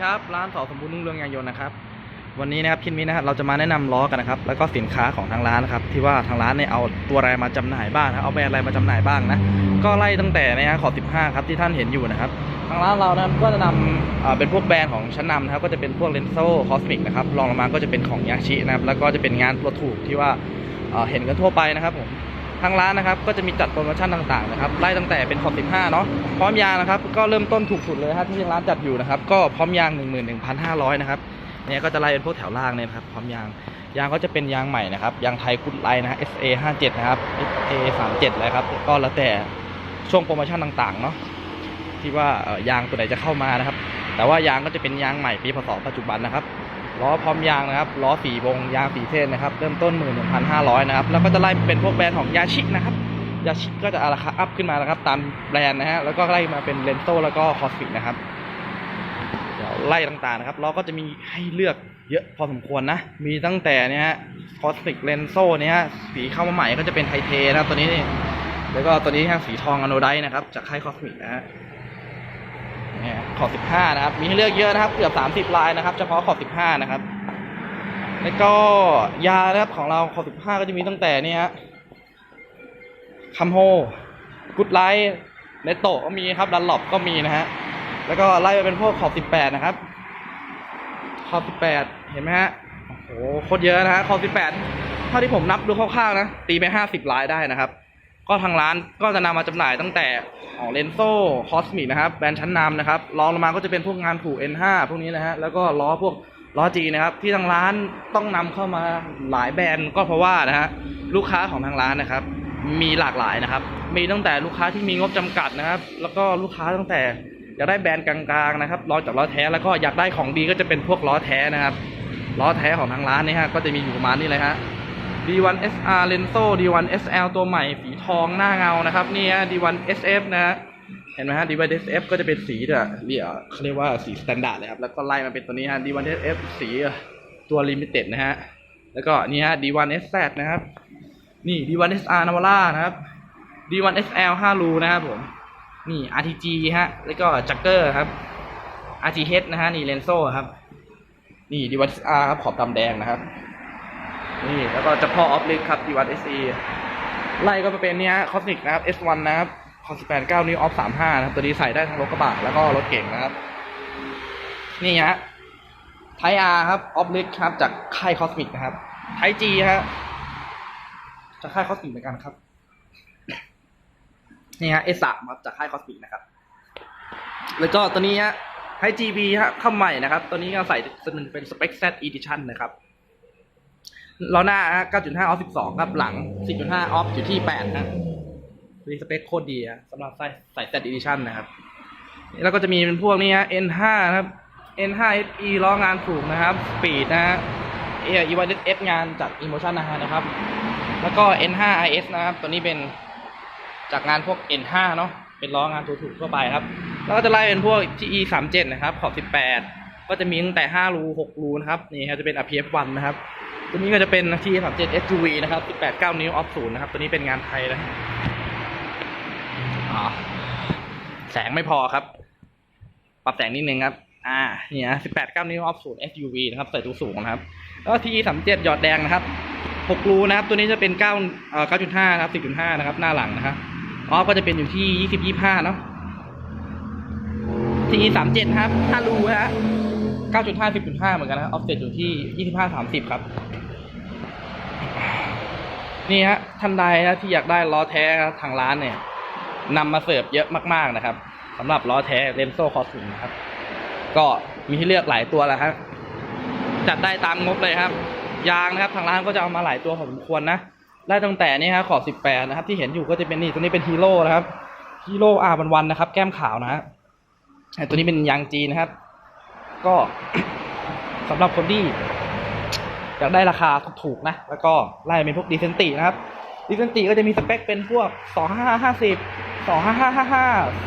ครับร้านสอสมบูรณ์รุ่งเรืองยางยนต์นะครับวันนี้นะครับคินมินะครับเราจะมาแนะนำล้อกันนะครับแล้วก็สินค้าของทางร้านนะครับที่ว่าทางร้านเนี่ยเอาตัวอะไรมาจำหน่ายบ้างนะเอาแบรนด์อะไรมาจำหน่ายบ้างนะก็ไล่ตั้งแต่นะฮะขอ15ครับที่ท่านเห็นอยู่นะครับทางร้านเรานะครับก็จะนำอ่าเป็นพวกแบรนด์ของชั้นนำนะครับก็จะเป็นพวกเลนโซ่คอสมิกนะครับรองลงมาก็จะเป็นของยาชินะครับแล้วก็จะเป็นงานตัวถูกที่ว่าเอ่อเห็นกันทั่วไปนะครับผม ทางร้านนะครับก็จะมีจัดโปรโมชั่นต่างๆนะครับไล่ตั้งแต่เป็นขอบ15เนาะพร้อมยางนะครับก็เริ่มต้นถูกสุดเลยครับที่ทางร้านจัดอยู่นะครับก็พร้อมยาง 11,500นะครับเนี่ยก็จะไล่เป็นพวกแถวล่างเนี่ยนะครับพร้อมยางยางก็จะเป็นยางใหม่นะครับยางไทยกุดไลน์นะ SA 57นะครับ SA 37เลยครับก็แล้วแต่ช่วงโปรโมชั่นต่างๆเนาะที่ว่ายางตัวไหนจะเข้ามานะครับ แต่ว่ายางก็จะเป็นยางใหม่ปีพศปัจจุบันนะครับ ล้อพร้อมยางนะครับล้อสีวงยางสีเส้นนะครับ เริ่มต้น 11,500 นะครับ แล้วก็จะไล่เป็นพวกแบรนด์ของยาชินะครับยาชิก็จะราคาอัพขึ้นมานะครับ ตามแบรนด์นะฮะแล้วก็ไล่มาเป็นเลนโซแล้วก็คอสฟิกนะครับเดี๋ยวไล่ต่างๆนะครับล้อก็จะมีให้เลือกเยอะพอสมควรนะ มีตั้งแต่เนี่ยคอสฟิกเลนโซเนี่ยสีเข้ามาใหม่ก็จะเป็นไทเทนะครับตัวนี้นี่แล้วก็ตัวนี้ฮะสีทองอโนไดนะครับจากค่ายคอสฟิกนะฮะ เนี่ยขอบ 15 นะครับ มีให้เลือกเยอะนะครับ เกือบ 30 ลายนะครับ เฉพาะขอบ 15 นะครับ แล้วก็ยานะครับของเราขอบ 15 ก็จะมีตั้งแต่นี่ยคัมโฮกุดไลท์เนโตก็มีครับดันหลบก็มีนะฮะ แล้วก็ไล่ไปเป็นพวกขอบ 18 นะครับ ขอบ 18 เห็นไหมฮะ โอ้โห โคตรเยอะนะฮะ ขอบ 18 เท่าที่ผมนับดูคร่าวๆนะ ตีไป 50 ลายได้นะครับ ก็ทางร้านก็จะนำมาจำหน่ายตั้งแต่ของเลนโซ่คอสมินะครับแบรนด์ชั้นนำนะครับรองลงมาก็จะเป็นพวกงานผู N5 พวกนี้นะฮะแล้วก็ล้อพวกล้อจีนะครับ ที่ทางร้านต้องนำเข้ามาหลายแบรนด์ก็เพราะว่านะฮะลูกค้าของทางร้านนะครับ มีหลากหลายนะครับ มีตั้งแต่ลูกค้าที่มีงบจำกัดนะครับ แล้วก็ลูกค้าตั้งแต่อยากได้แบรนด์กลางๆนะครับล้อจากล้อแท้แล้วก็อยากได้ของดีก็จะเป็นพวกล้อแท้นะครับล้อแท้ของทางร้านนี่ฮะก็จะมีอยู่ประมาณนี้เลยฮะ D1 SR Lenso D1 SL ตัวใหม่สีทองหน้าเงานะครับนี่ฮะ D1 SF นะฮะเห็นไหมฮะ D1 SF ก็จะเป็นสีเดียเรียกเขาเรียกว่าสีสแตนดาร์ดเลยครับ แล้วก็ไล่มาเป็นตัวนี้ฮะ D1 SF สีตัวลิมิเต็ดนะฮะ แล้วก็นี่ฮะ D1 SZ นะครับ นี่ D1 SR Navara นะครับ D1 SL 5รูนะครับผม นี่ RTG ฮะ แล้วก็ Jacker ครับ RTH นะฮะ นี่ Lenso ครับ นี่ D1 SR ครับขอบดำแดงนะครับ นี่แล้วก็จะพ่อออฟลิกครับ D1 SE ไล่ก็มาเป็นเนี้ยคอสมิกนะครับ S1 นะครับคอส8 9นิ้วออฟ35นะครับ ตัวนี้ใส่ได้ทั้งรถกระบะแล้วก็รถเก่งนะครับ นี่ฮะไทอาร์ครับออฟลิกครับ จากค่ายคอสมิกนะครับไทจีฮะจากค่ายคอสมิกเหมือนกันครับ นี่ฮะ S3 ครับจากค่ายคอสมิกนะครับ แล้วก็ตัวนี้ฮะไทจีบีฮะเข้าใหม่นะครับ ตัวนี้ก็ใส่เป็นสเปค Z Edition นะครับ ล้อหน้าฮะ9.5ออฟ12ครับหลัง 10.5ออฟอยู่ที่8ฮะรีสเปคโคตรดีอะสำหรับใส่ใส่ Z Edition นนะครับ แล้วก็จะมีเป็นพวกนี้ฮะ N5 นะครับ N5 FE ล้องานถูกนะครับ Speed นะฮะเอ e v a d F งานจาก Emotion นะฮะนะครับ แล้วก็ N5 IS นะครับ ตัวนี้เป็นจากงานพวก N5 เนาะเป็นล้องานถูกๆทั่วไปครับ แล้วก็จะไล่เป็นพวก TE 37นะครับ ขอบ 18 ก็จะมีตั้งแต่ 5 รู 6 รูนะครับ นี่ครับจะเป็น RPF 1 นะครับ ตัวนี้ก็จะเป็น T 3 7 SUV นะครับ18 9 นิ้วออฟศูนย์นะครับ ตัวนี้เป็นงานไทยนะแสงไม่พอครับ ปรับแสงนิดนึงครับ อ่า นี่นะ18 9 นิ้วออฟศูนย์ SUV นะครับ ใส่ตัวสูงนะครับ แล้ว T 3 7 หยอดแดงนะครับ6รูนะครับ ตัวนี้จะเป็น9เอ่อ9.5 นะครับ 10.5 นะครับ หน้าหลังนะครับ ออฟก็จะเป็นอยู่ที่ 20 25 เนาะ T 3 7 ครับ5รูฮะ9.5 10.5 เหมือนกันนะออฟเซ็ตอยู่ที่ 25 30 ครับ นี่ฮะท่านใดนะที่อยากได้ล้อแท้ทางร้านเนี่ยนำมาเสิร์ฟเยอะมากๆนะครับสำหรับล้อแท้เลนโซ่คอสถึงนะครับ ก็มีให้เลือกหลายตัวแล้วครับจัดได้ตามงบเลยครับ ยางนะครับทางร้านก็จะเอามาหลายตัวพอสมควรนะได้ตั้งแต่นี่ฮะขอบ 18 นะครับ ที่เห็นอยู่ก็จะเป็นนี่ตัวนี้เป็นฮีโร่นะครับฮีโร่อาร์วันวันนะครับ แก้มขาวนะฮะไอตัวนี้เป็นยางจีนนะครับ ก็สำหรับคนที่ อยากได้ราคาถูกๆนะ แล้วก็ไล่เป็นพวกดีเซนตินะครับดีเซนติก็จะมีสเปคเป็นพวก 255 50 25555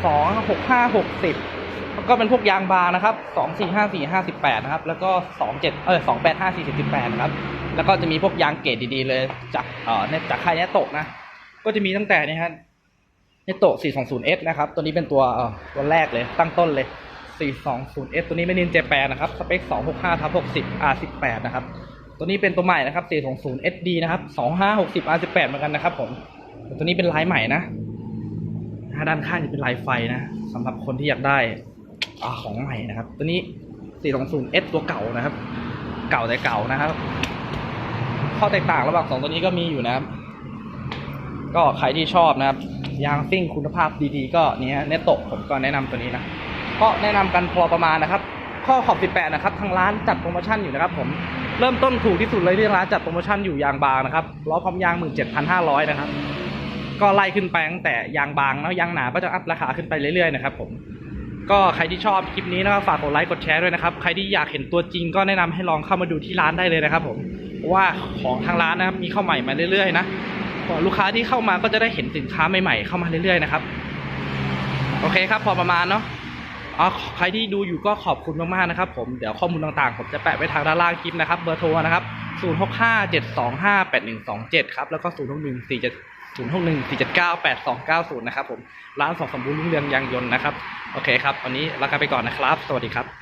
265 60 แล้วก็เป็นพวกยางบาร์นะครับ 245 4 58นะครับ แล้วก็ 27 เออ285 48นะครับ แล้วก็จะมีพวกยางเกรดดีๆเลยจากเอ่อเนี่ยจากค่ายเนโตะนะ ก็จะมีตั้งแต่นี่ฮะเนโตะ 420S นะครับ ตัวนี้เป็นตัวเอ่อตัวแรกเลยตั้งต้นเลย 420S ตัวนี้ไม่นินเจแปนนะครับ สเปค 265ทับ60 R18 นะครับ ตัวนี้เป็นตัวใหม่นะครับ 420 SD นะครับ 2560 R18 เหมือนกันนะครับ ผมตัวนี้เป็นลายใหม่นะด้านข้างจะเป็นลายไฟนะสำหรับคนที่อยากได้อของใหม่นะครับ ตัวนี้ 420S ตัวเก่านะครับ เก่าแต่เก่านะครับข้อแตกต่างระหว่างสองตัวนี้ก็มีอยู่นะครับ ก็ใครที่ชอบนะครับ ยางซิ่งคุณภาพดีๆ ก็เนี้ยเนตโตะผมก็แนะนำตัวนี้นะก็แนะนำกันพอประมาณนะครับ ข้อขอบ 18 นะครับ ทางร้านจัดโปรโมชั่นอยู่นะครับผม เริ่มต้นถูกที่สุดเลยที่ร้านจัดโปรโมชั่นอยู่ยางบางนะครับล้อพร้อมยาง 17,500 นะครับ ก็ไล่ขึ้นไปตั้งแต่ยางบางแล้วยางหนาก็จะอัพราคาขึ้นไปเรื่อยๆนะครับผมก็ใครที่ชอบคลิปนี้นะฝากกดไลค์กดแชร์ด้วยนะครับ ใครที่อยากเห็นตัวจริงก็แนะนำให้ลองเข้ามาดูที่ร้านได้เลยนะครับผมว่าของทางร้านนะครับมีเข้าใหม่มาเรื่อยๆนะลูกค้าที่เข้ามาก็จะได้เห็นสินค้าใหม่ๆเข้ามาเรื่อยๆนะครับ โอเคครับพอประมาณเนาะ อ๋อใครที่ดูอยู่ก็ขอบคุณมากๆนะครับ ผมเดี๋ยวข้อมูลต่างๆ ผมจะแปะไว้ทางด้านล่างคลิปนะครับ เบอร์โทรนะครับ 0657258127 ครับ แล้วก็ 0614 0614798290 นะครับผม ร้านสองสมบูรณ์รุ่งเรืองยางยนต์นะครับ โอเคครับ วันนี้ลากันไปก่อนนะครับ สวัสดีครับ